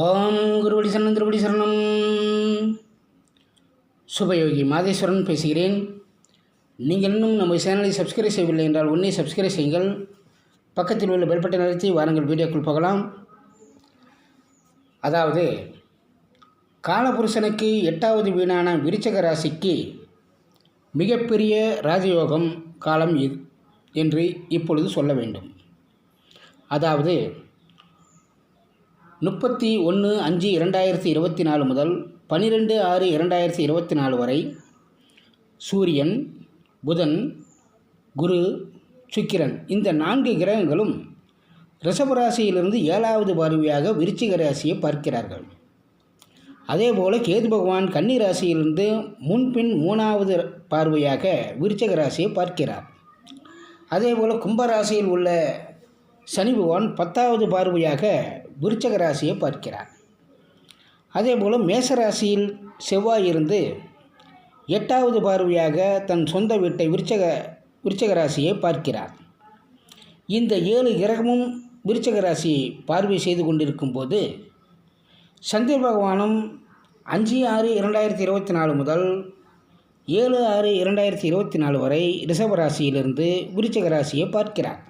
ஓம் குருவடி சரணம் திருபடி சரணம். சுபயோகி மாதேஸ்வரன் பேசுகிறேன். நீங்கள் இன்னும் நம்ம சேனலை சப்ஸ்கிரைப் செய்யவில்லை என்றால் உன்னை சப்ஸ்கிரைப் செய்யுங்கள். பக்கத்தில் உள்ள பெல்பட்டை நிறுத்தி வாருங்கள் வீடியோக்குள் போகலாம். அதாவது காலபுருஷனுக்கு எட்டாவது வீணான விருச்சக ராசிக்கு மிகப்பெரிய ராஜயோகம் காலம் இது என்று இப்பொழுது சொல்ல வேண்டும். அதாவது முப்பத்தி ஒன்று அஞ்சு இரண்டாயிரத்தி இருபத்தி நாலு முதல் பன்னிரெண்டு ஆறு இரண்டாயிரத்தி இருபத்தி நாலு வரை சூரியன் புதன் குரு சுக்கிரன் இந்த நான்கு கிரகங்களும் ரிஷபராசியிலிருந்து ஏழாவது பார்வையாக விருச்சிக ராசியை பார்க்கிறார்கள். அதேபோல் கேது பகவான் கன்னி ராசியிலிருந்து முன்பின் மூணாவது பார்வையாக விருச்சக ராசியை பார்க்கிறார். அதேபோல் கும்பராசியில் உள்ள சனி பகவான் பத்தாவது பார்வையாக விருச்சக ராசியை பார்க்கிறார். அதேபோல் மேசராசியில் செவ்வாய் இருந்து எட்டாவது பார்வையாக தன் சொந்த வீட்டை விருச்சக விருச்சக ராசியை பார்க்கிறார். இந்த ஏழு கிரகமும் விருச்சக ராசியை பார்வை செய்து கொண்டிருக்கும் போது சந்திர பகவானும் அஞ்சு ஆறு இரண்டாயிரத்தி இருபத்தி நாலு முதல் ஏழு ஆறு இரண்டாயிரத்தி இருபத்தி நாலு வரை ரிஷப ராசியிலிருந்து விருச்சக ராசியை பார்க்கிறார்.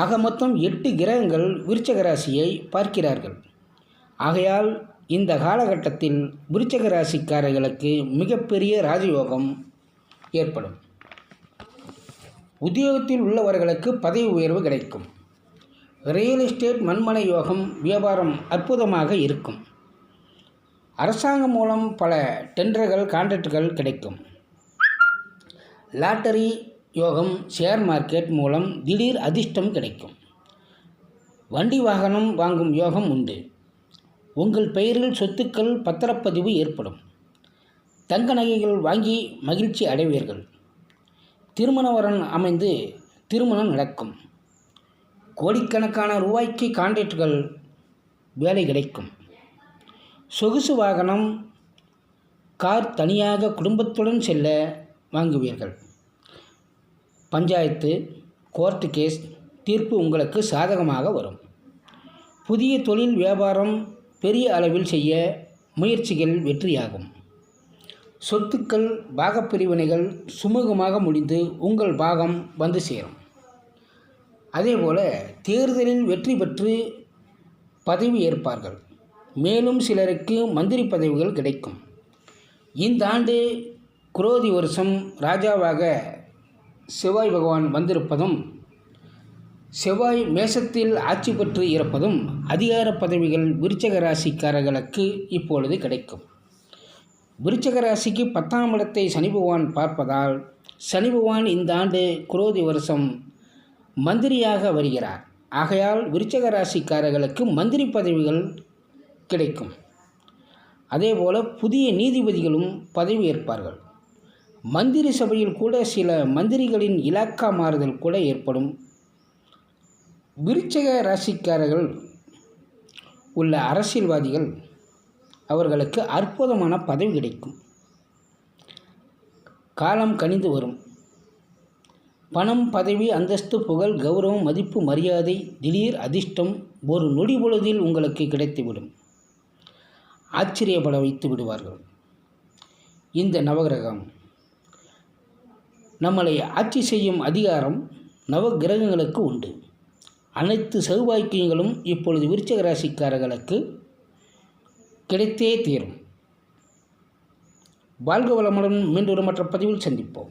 ஆக மொத்தம் எட்டு கிரகங்கள் விருச்சக ராசியை பார்க்கிறார்கள். ஆகையால் இந்த காலகட்டத்தில் விருச்சக ராசிக்காரர்களுக்கு மிகப்பெரிய ராஜயோகம் ஏற்படும். உத்தியோகத்தில் உள்ளவர்களுக்கு பதவி உயர்வு கிடைக்கும். ரியல் எஸ்டேட் மண்மனை யோகம் வியாபாரம் அற்புதமாக இருக்கும். அரசாங்கம் மூலம் பல டெண்டர்கள் கான்ட்ராக்டுகள் கிடைக்கும். லாட்டரி யோகம் ஷேர் மார்க்கெட் மூலம் திடீர் அதிர்ஷ்டம் கிடைக்கும். வண்டி வாகனம் வாங்கும் யோகம் உண்டு. உங்கள் பெயரில் சொத்துக்கள் பத்திரப்பதிவு ஏற்படும். தங்க நகைகள் வாங்கி மகிழ்ச்சி அடைவீர்கள். திருமண வரன் அமைந்து திருமணம் நடக்கும். கோடிக்கணக்கான ரூபாய்க்கு கான்ட்ராக்டுகள் வேலை கிடைக்கும். சொகுசு வாகனம் கார் தனியாக குடும்பத்துடன் செல்ல வாங்குவீர்கள். பஞ்சாயத்து கோர்ட்டு கேஸ் தீர்ப்பு உங்களுக்கு சாதகமாக வரும். புதிய தொழில் வியாபாரம் பெரிய அளவில் செய்ய முயற்சிகள் வெற்றியாகும். சொத்துக்கள் பாகப்பிரிவினைகள் சுமூகமாக முடிந்து உங்கள் பாகம் வந்து சேரும். அதேபோல் தேர்தலில் வெற்றி பெற்று பதவி ஏற்பார்கள். மேலும் சிலருக்கு மந்திரி பதவிகள் கிடைக்கும். இந்த ஆண்டு குரோதி வருஷம் ராஜாவாக செவ்வாய் பகவான் வந்திருப்பதும் செவ்வாய் மேசத்தில் ஆட்சி பெற்று இருப்பதும் அதிகார பதவிகள் விருச்சக ராசிக்காரர்களுக்கு இப்பொழுது கிடைக்கும். விருச்சக ராசிக்கு பத்தாம் இடத்தை சனி பகவான் பார்ப்பதால் சனி பகவான் இந்த ஆண்டு குரோதி வருஷம் மந்திரியாக வருகிறார். ஆகையால் விருச்சக ராசிக்காரர்களுக்கு மந்திரி பதவிகள் கிடைக்கும். அதேபோல் புதிய நீதிபதிகளும் பதவி ஏற்பார்கள். மந்திரி சபையில் கூட சில மந்திரிகளின் இலாக்கா மாறுதல் கூட ஏற்படும். விருச்சக ராசிக்காரர்கள் உள்ள அரசியல்வாதிகள் அவர்களுக்கு அற்புதமான பதவி கிடைக்கும். காலம் கனிந்து வரும். பணம் பதவி அந்தஸ்து புகழ் கௌரவம் மதிப்பு மரியாதை திடீர் அதிர்ஷ்டம் ஒரு நொடி பொழுதில் உங்களுக்கு கிடைத்துவிடும். ஆச்சரியப்பட வைத்து விடுவார்கள். இந்த நவகிரகம் நம்மளை ஆட்சி செய்யும் அதிகாரம் நவ கிரகங்களுக்கு உண்டு. அனைத்து சௌபாக்கியங்களும் இப்பொழுது விருச்சக ராசிக்காரர்களுக்கு கிடைத்தே தீரும். வாழ்க வளமுடன் மீண்டும் மற்ற பதிவில் சந்திப்போம்.